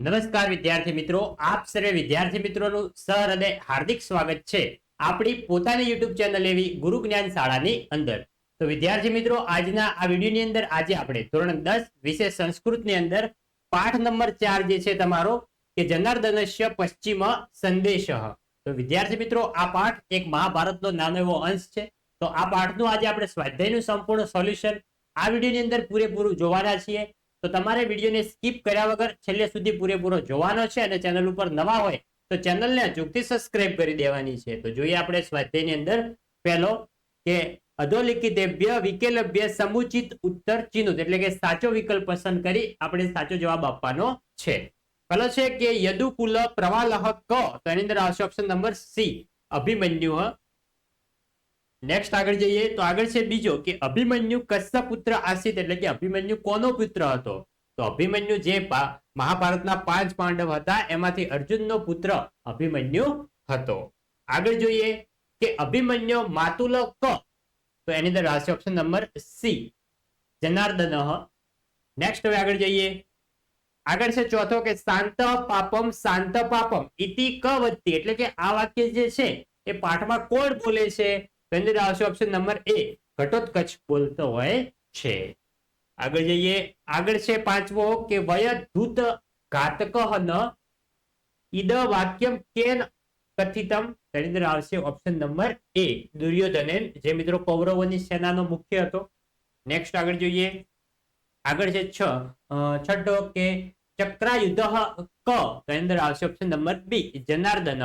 નમસ્કાર વિદ્યાર્થી મિત્રો, આપ સર્વે વિદ્યાર્થી મિત્રોનું સર અને હાર્દિક સ્વાગત છે આપણી પોતાની યુટ્યુબ ચેનલ એવી ગુરુ જ્ઞાન શાળાની અંદર. તો વિદ્યાર્થી મિત્રો, આજના આ વિડીયોની અંદર આજે આપણે ધોરણ દસ વિશે સંસ્કૃતની અંદર પાઠ નંબર ચાર જે છે તમારો, કે જનાર્દનશ્ય પશ્ચિમ સંદેશ. તો વિદ્યાર્થી મિત્રો, આ પાઠ એક મહાભારતનો નાનો એવો અંશ છે. તો આ પાઠનું આજે આપણે સ્વાધ્યાયનું સંપૂર્ણ સોલ્યુશન આ વિડીયોની અંદર પૂરેપૂરું જોવાના છીએ. તો તમારે વિડીયોને સ્કીપ કર્યા વગર છેલ્લે સુધી પૂરેપૂરો જોવાનો છે અને ચેનલ ઉપર નવા હોય તો ચેનલને અચૂકથી સબસ્ક્રાઇબ કરી દેવાની છે. તો જોઈએ આપણે સ્વાધ્યાયની અંદર પહેલો કે અધોલિખિતેભ્ય વિકલભ્ય સમુચિત ઉત્તર ચિહ્નિત એટલે કે સાચો વિકલ્પ પસંદ કરી આપણે સાચો જવાબ આપવાનો છે. પહેલો છે કે યદુકુલ પ્રવાલહ ક, તો એની અંદર આવશે option number C Abhimanyu next આગળ જઈએ તો આગળ છે બીજો કે અભિમન્યુ કશ્ય પુત્ર આસિત એટલે કે અભિમન્યુ કોનો પુત્ર હતો? તો અભિમન્યુ જે મહાભારતના પાંચ પાંડવ હતા, એમાંથી અર્જુનનો પુત્ર અભિમન્યુ હતો. આગળ જોઈએ કે અભિમન્યુ માતુલ ક તો એની અંદર આવશે option number C Janardan. Next હવે આગળ જઈએ. આગળ છે ચોથો કે શાંત પાપમ શાંત પાપમ. ઇતિ ક વત્તી એટલે કે આ વાક્ય જે છે, એ પાઠમાં કોણ બોલે છે? તો એની આવશે ઓપ્શન નંબર એ ઘટોત્કચ બોલતો હોય છે. આગળ જઈએ. આગળ છે પાંચમો કે વય ધૂત ઘાતક ન ઈદ વાક્યમ કેન કથિતમ. તેની અંદર આવશે ઓપ્શન નંબર એ. દુર્યોધને જે મિત્રો કૌરવોની સેનાનો મુખ્ય હતો. નેક્સ્ટ આગળ જોઈએ. આગળ છે છ. છઠ્ઠો કે ચક્રાયુદ્ધ ક. તેની અંદર આવશે ઓપ્શન નંબર બી. જનાર્દન.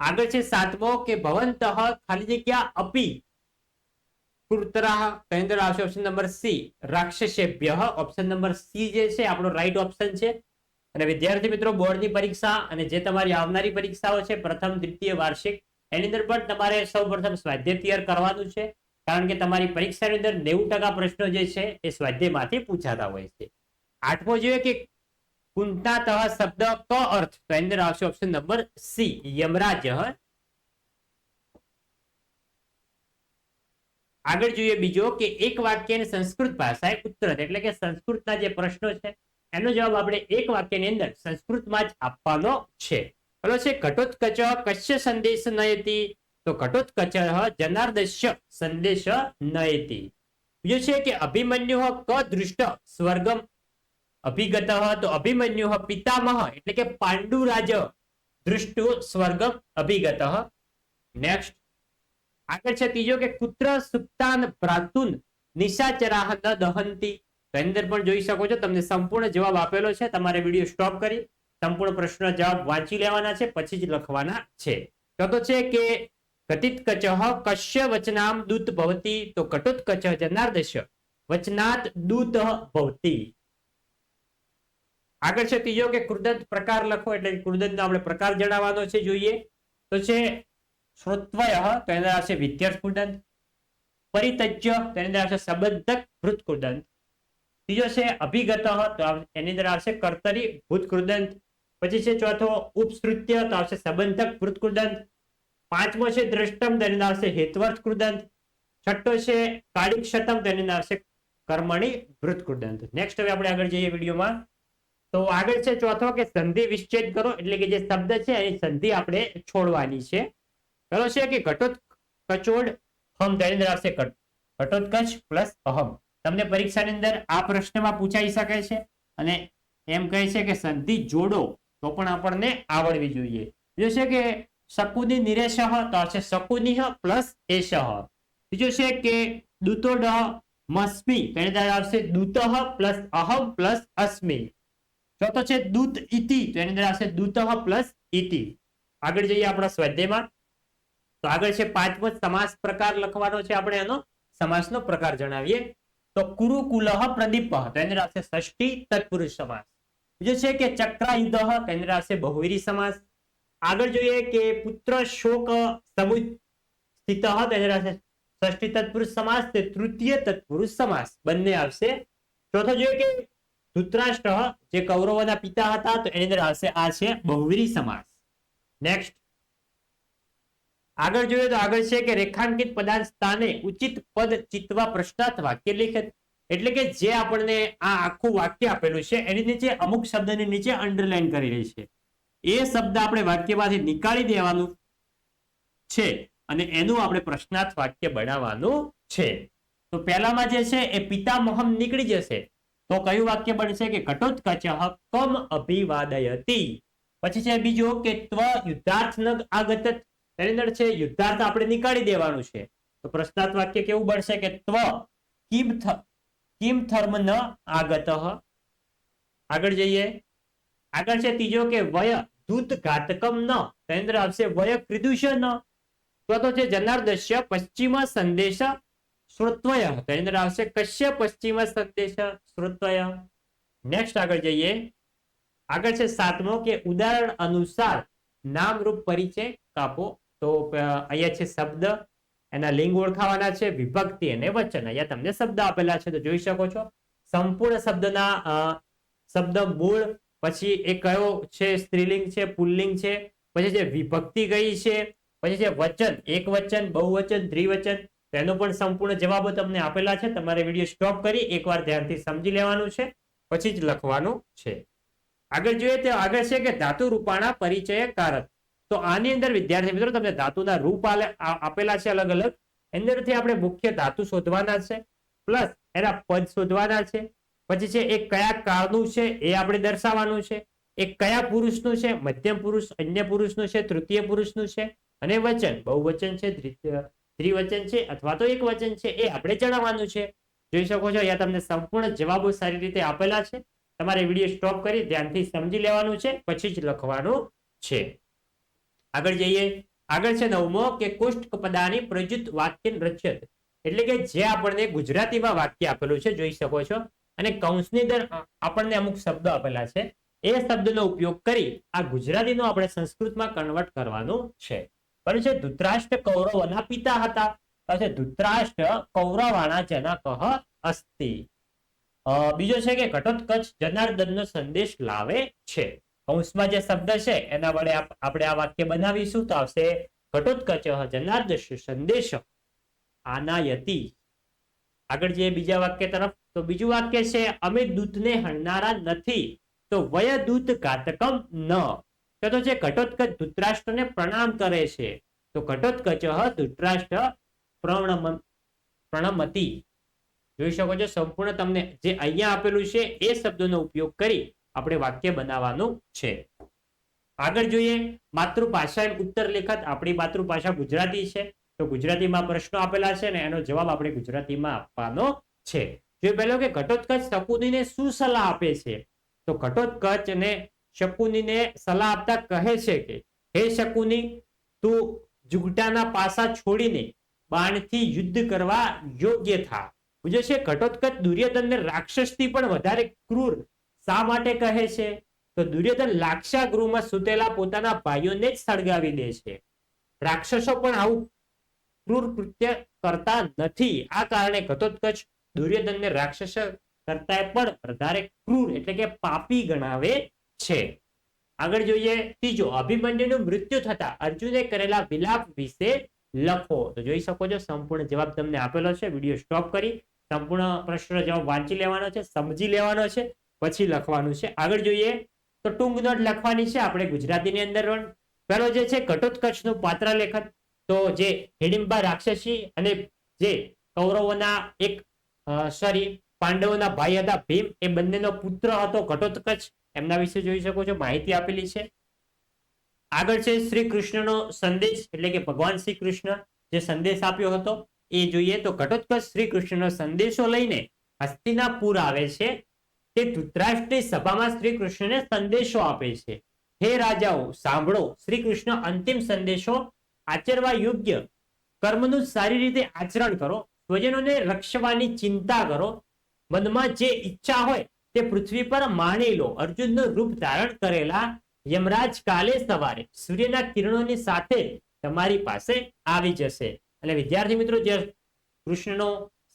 આગળ છે સાતમો કે ભવંત ખાલી જગ્યા અપી. કૃતરાહ તેની આવશે ઓપ્શન નંબર સી. રાક્ષસેભ્ય ઓપ્શન નંબર સી જે છે, આપણો રાઈટ ઓપ્શન છે. અને વિદ્યાર્થી મિત્રો, બોર્ડની પરીક્ષા અને જે તમારી આવનારી પરીક્ષાઓ છે, પ્રથમ, દ્વિતીય, વાર્ષિક, એની અંદર પણ તમારે સૌ પ્રથમ તૈયાર કરવાનું છે. કારણ કે તમારી પરીક્ષાની અંદર નેવું પ્રશ્નો જે છે, એ સ્વાધ્યાયમાંથી પૂછાતા હોય છે. આઠમો જોઈએ કે કુંતાતઃ શબ્દ ક અર્થ. તો એની અંદર આવશે ઓપ્શન નંબર સી યમરાજ આગળ જોઈએ બીજો કે એક વાક્યની સંસ્કૃત ભાષાએ ઉત્તર એટલે કે સંસ્કૃતના જે પ્રશ્નો છે, એનો જવાબ આપણે એક વાક્યની અંદર સંસ્કૃતમાં જ આપવાનો છે. પેલો છે? ઘટોત્કચ કશ્ય સંદેશ નયતી. તો ઘટોત્કચ જનાર્દશ્ય સંદેશ નયતી. બીજો છે કે અભિમન્યુ ક દૃષ્ટ સ્વર્ગમ અભિગત તો અભિમન્યુ પિતામહ એટલે કે પાંડુરાજ દૃષ્ટુ સ્વર્ગ અભિગત. નેક્સ્ટ આગળ છે ત્રીજો કે કુત્ર સુપ્તાન પ્રાતુન નિશાચરાહ દહંતી. અંદર પણ જોઈ શકો છો, તમને સંપૂર્ણ જવાબ આપેલો છે. તમારે વીડિયો સ્ટોપ કરી સંપૂર્ણ પ્રશ્ન જવાબ વાંચી લેવાના છે, પછી જ લખવાના છે. ચોથો છે કે કથિત કચ કશ્ય વચનામ દૂત ભવતી. તો કટોત્કચ જનાર્દશ વચનાત દૂત ભવતી. આગળ છે ત્રીજો કે કૃદંત પ્રકાર લખો એટલે કૃદંતનો આપણે પ્રકાર જણાવવાનો છે જોઈએ. તો છે શ્રોત્વય, તો એના આવશે વિદ્યાર્થ કૃદંત પરિતજ્ય, તો એની અંદર આવશે સંબંધક ભૃત કૃદંત ત્રીજો છે અભિગત, તો એની અંદર આવશે કર્તરી ભૂત કૃદંત પછી છે ચોથો ઉપસૃત્ય, તો આવશે સંબંધક ભૃત કૃદંત પાંચમો છે દ્રષ્ટમ, તો એની આવશે હેતવર્થ કૃદંત છઠ્ઠો છે કાળિક શતમ, તો એની આવશે કર્મણી ભૃત કૃદંત નેક્સ્ટ હવે આપણે આગળ જઈએ વિડીયોમાં. તો આગળ છે ચોથો કે સંધિ વિચ્છેદ કરો, એટલે કે જે શબ્દ છે એની સંધિ આપણે છોડવાની છે. પેલો છે કે ઘટોત હમ તેની આવશે ઘટોત્કચ પ્લસ અહમ. તમને પરીક્ષાની અંદર આ પ્રશ્નમાં પૂછાઈ શકે છે અને એમ કહે છે કે સંધિ જોડો તો પણ આપણને આવડવી જોઈએ. બીજો છે કે શકુની નિરેશ તો આવશે શકુનિહ પ્લસ એશ બીજો છે કે દૂતોડ મસ્મી તેની આવશે દૂતઃ પ્લસ અહમ પ્લસ અસ્મી. ચોથો છે દૂત ઇતિ તો એની અંદર આવશે દૂતઃ પ્લસ ઇતિ આગળ જઈએ આપણા સ્વાધ્યાયમાં. તો આગળ છે પાંચમો સમાસ પ્રકાર લખવાનો છે આપણે એનો સમાસનો પ્રકાર જણાવીએ. તો કુરુકુલઃ પ્રદીપ. તો એની અંદર આવશે ષષ્ઠી તત્પુરુષ સમાસ. બીજો છે કે ચક્રાયુધ. તો એની આવશે બહુવીરી સમાસ. આગળ જોઈએ કે પુત્ર શોક સમુદ સ્થિત તો આવશે ષષ્ઠી તત્પુરુષ સમાસ. તે તૃતીય તત્પુરુષ સમાસ. બંને આવશે. ચોથો જોઈએ કે ધૃતરાષ્ટ્ર જે કૌરવોના પિતા હતા, તો એની અંદર આવશે આ છે બહુવીરી સમાસ. નેક્સ્ટ આગળ જોઈએ તો આગળ છે કે રેખાંકિત પદાર્થ સ્થાને ઉચિત પદ ચિતવા વાક્ય લેખિત એટલે કે જે આપણને આ આખું વાક્ય આપેલું છે, એની નીચે અમુક શબ્દની નીચે અંડરલાઈન કરી રહી છે. એ શબ્દ આપણે વાક્યમાંથી નીકાળી દેવાનું છે અને એનું આપણે પ્રશ્નાર્થ વાક્ય બનાવવાનું છે. તો પહેલામાં જે છે, એ પિતામહમ નીકળી જશે. તો કયું વાક્ય બનશે કે ઘટોત્કચ કમ અભિવાદયતી? પછી છે બીજો કે ત્વ યુદ્ધાર્થ આગત અંદર છે યુદ્ધાર્થ આપણે નીકાળી દેવાનું છે. તો પ્રશ્નાર્થ વાક્ય કેવું બનશે કે ત્વ કિમ થર્મ ન આગત. આગળ જઈએ. આગળ છે ત્રીજો કે વય દૂત ઘાતકમ ન. આવશે વય ક્રિદુષ ન તો છે જનાર્દસ્ય પશ્ચિમ સંદેશ શ્રોત્વય એની અંદર આવશે કશ્ય પશ્ચિમ સંદેશ શ્રોત્વય નેક્સ્ટ આગળ જઈએ આગળ છે સાતમો કે ઉદાહરણ અનુસાર નામરૂપ પરિચય કાપો તો અહીંયા છે શબ્દ એના લિંગ ઓળખાવાના છે વિભક્તિ અને વચન અહીંયા તમને શબ્દ આપેલા છે, તો જોઈ શકો છો। સંપૂર્ણ શબ્દના શબ્દ મૂળ, પછી એ કયો છે, સ્ત્રીલિંગ છે, પુલ્લિંગ છે, પછી જે વિભક્તિ કઈ છે, પછી જે વચન એક વચન બહુવચન દ્વિવચન તેનો પણ સંપૂર્ણ જવાબો તમને આપેલા છે. તમારે વીડિયો સ્ટોપ કરી એકવાર ધ્યાનથી સમજી લેવાનું છે. પછી જ લખવાનું છે. આગળ જોઈએ તો આગળ છે કે ધાતુ રૂપાણા પરિચય કારક તો આની અંદર વિદ્યાર્થી મિત્રો તમને ધાતુના રૂપ આપેલા છે અલગ અલગ. અંદરથી આપણે મુખ્ય ધાતુ શોધવાના છે. પ્લસ એના પદ શોધવાના છે. પછી છે એ કયા કાળનું છે એ આપણે દર્શાવવાનું છે. એ કયા પુરુષનું છે? મધ્યમ પુરુષ, અન્ય પુરુષનું છે? તૃતીય પુરુષનું છે? અને વચન. બહુવચન છે દ્વિ- ત્રિવચન છે અથવા તો એક વચન છે એ આપણે જણાવવાનું છે. જોઈ શકો છો, અહીંયા તમને સંપૂર્ણ જવાબો સારી રીતે આપેલા છે. તમારે વીડિયો સ્ટોપ કરી ધ્યાનથી સમજી લેવાનું છે, પછી જ લખવાનું છે. આગળ જઈએ. આગળ છે નવમો કે કુષ્ઠ પદાની પ્રયુક્ત વાક્ય રચત. એટલે કે જે આપણને ગુજરાતીમાં વાક્ય આપેલું છે, જોઈ શકો છો. અને કૌંસની અંદર આપણને અમુક શબ્દો આપેલા છે. એ શબ્દનો ઉપયોગ કરી આ ગુજરાતીનો આપણે સંસ્કૃતમાં કન્વર્ટ કરવાનું છે. છે ધૃતરાષ્ટ્ર કૌરવના પિતા હતા. છે ધૃતરાષ્ટ્ર કૌરવાના કહ અસ્તિ. બીજો છે કે ઘટોત્કચ જનાર્દનનો સંદેશ લાવે છે. જે શબ્દ છે, એના વડે આપણે આ વાક્ય બનાવીશું. તો આવશે, ઘટોત્કચ જનાર્દશ સંદેશ આનાયતી. આગળ જઈએ બીજા વાક્ય તરફ. તો બીજું વાક્ય છે, અમે દૂતને હણનારા નથી. તો વય દૂત ઘાતકમ ન. તો જે ઘટોત્કચ ધૃતરાષ્ટ્રને પ્રણામ કરે છે, તો ઘટોત્કચ ધૂતરાષ્ટ્ર પ્રણમ, પ્રણમતી. જોઈ શકો છો, સંપૂર્ણ તમને જે અહીંયા આપેલું છે, એ શબ્દોનો ઉપયોગ કરી આપણે વાક્ય બનાવવાનું છે. આગળ જોઈએ માતૃભાષા ઉત્તર લેખત આપણી માતૃભાષા ગુજરાતી છે, તો ગુજરાતીમાં પ્રશ્નો આપેલા છે ને એનો જવાબ આપણે ગુજરાતીમાં આપવાનો છે. જો પહેલો કે ઘટોત્કચ શકુનીને શું સલાહ આપે છે? તો ઘટોત્કચ અને શકુનીને સલાહ આપતા કહે છે કે, હે શકુની, તું જુગટાના પાસા છોડીને બાણથી યુદ્ધ કરવા યોગ્ય થા. બુજે છે, ઘટોત્કચ દુર્યોધનને રાક્ષસથી પણ વધારે ક્રૂર શા માટે કહે છે? તો દુર્યોધન લાક્ષા ગૃહમાં સૂતેલા પોતાના ભાઈઓને જ સળગાવી દે છે. રાક્ષસો પણ આવું ક્રૂર કૃત્ય કરતા નથી. આ કારણે ઘટોત્કચ દુર્યોધનને રાક્ષસ કરતા પણ વધારે ક્રૂર, એટલે કે પાપી ગણાવે છે. આગળ જોઈએ, ત્રીજો, અભિમન્યુનું મૃત્યુ થતા અર્જુને કરેલા વિલાપ વિશે લખો. તો જોઈ શકો છો, સંપૂર્ણ જવાબ તમને આપેલો છે. વીડિયો સ્ટોપ કરી, સંપૂર્ણ પ્રશ્ન જવાબ વાંચી લેવાનો છે, સમજી લેવાનો છે, પછી લખવાનું છે. આગળ જોઈએ, તો ટૂંક નોટ લખવાની છે. આપણે ગુજરાતીની અંદર પણ. પહેલો જે છે ઘટોત્કચનું પાત્ર લેખન તો જે હિડિંબા રાક્ષસી અને જે કૌરવોના એક સોરી પાંડવોના ભાઈ હતા ભીમ, એ બંનેનો પુત્ર હતો ઘટોત્કચ. એમના વિશે જોઈ શકો છો, માહિતી આપેલી છે. આગળ છે શ્રી કૃષ્ણનો સંદેશ, એટલે કે ભગવાન શ્રી કૃષ્ણ જે સંદેશ આપ્યો હતો, એ જોઈએ તો ઘટોત્કચ શ્રી કૃષ્ણનો સંદેશો લઈને હસ્તિનાપુર આવે છે. તે ધૃતરાષ્ટ્રની સભામાં શ્રી કૃષ્ણને સંદેશો આપે છે. હે રાજાઓ, સાંભળો, શ્રી કૃષ્ણ અંતિમ સંદેશો આચરવા યોગ્ય. કર્મનું સારી રીતે આચરણ કરો, સ્વજનોને રક્ષવાની ચિંતા કરો મનમાં જે ઈચ્છા હોય તે પૃથ્વી પર માણી લો. અર્જુનનું રૂપ ધારણ કરેલા યમરાજ કાલે સવારે સૂર્યના કિરણોની સાથે તમારી પાસે આવી જશે. એટલે વિદ્યાર્થી મિત્રો, જે કૃષ્ણનો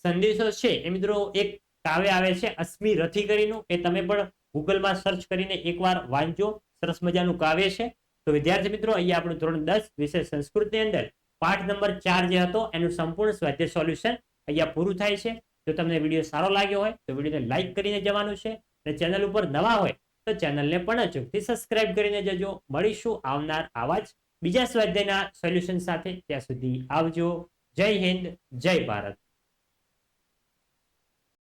સંદેશો છે એ મિત્રો એક કાવ્ય આવે છે, અશ્મિ રથી કરીનું. એ તમે પણ ગૂગલમાં સર્ચ કરીને એકવાર વાંચજો. સરસ મજાનું કાવ્ય છે. તો વિદ્યાર્થી મિત્રો, અહીંયા આપણું ધોરણ દસ વિષય સંસ્કૃતની અંદર પાઠ નંબર ચાર જે હતો, એનું સંપૂર્ણ સ્વાધ્યાય સોલ્યુશન અહીંયા પૂરું થાય છે. જો તમને વીડિયો સારો લાગ્યો હોય તો વિડીયોને લાઈક કરીને જવાનું છે અને ચેનલ ઉપર નવા હોય તો ચેનલને પણ અચૂકથી સબસ્ક્રાઇબ કરીને જજો. મળીશું આવનાર આવા જ બીજા સ્વાધ્યાયના સોલ્યુશન સાથે. ત્યાં સુધી આવજો. જય હિન્દ, જય ભારત.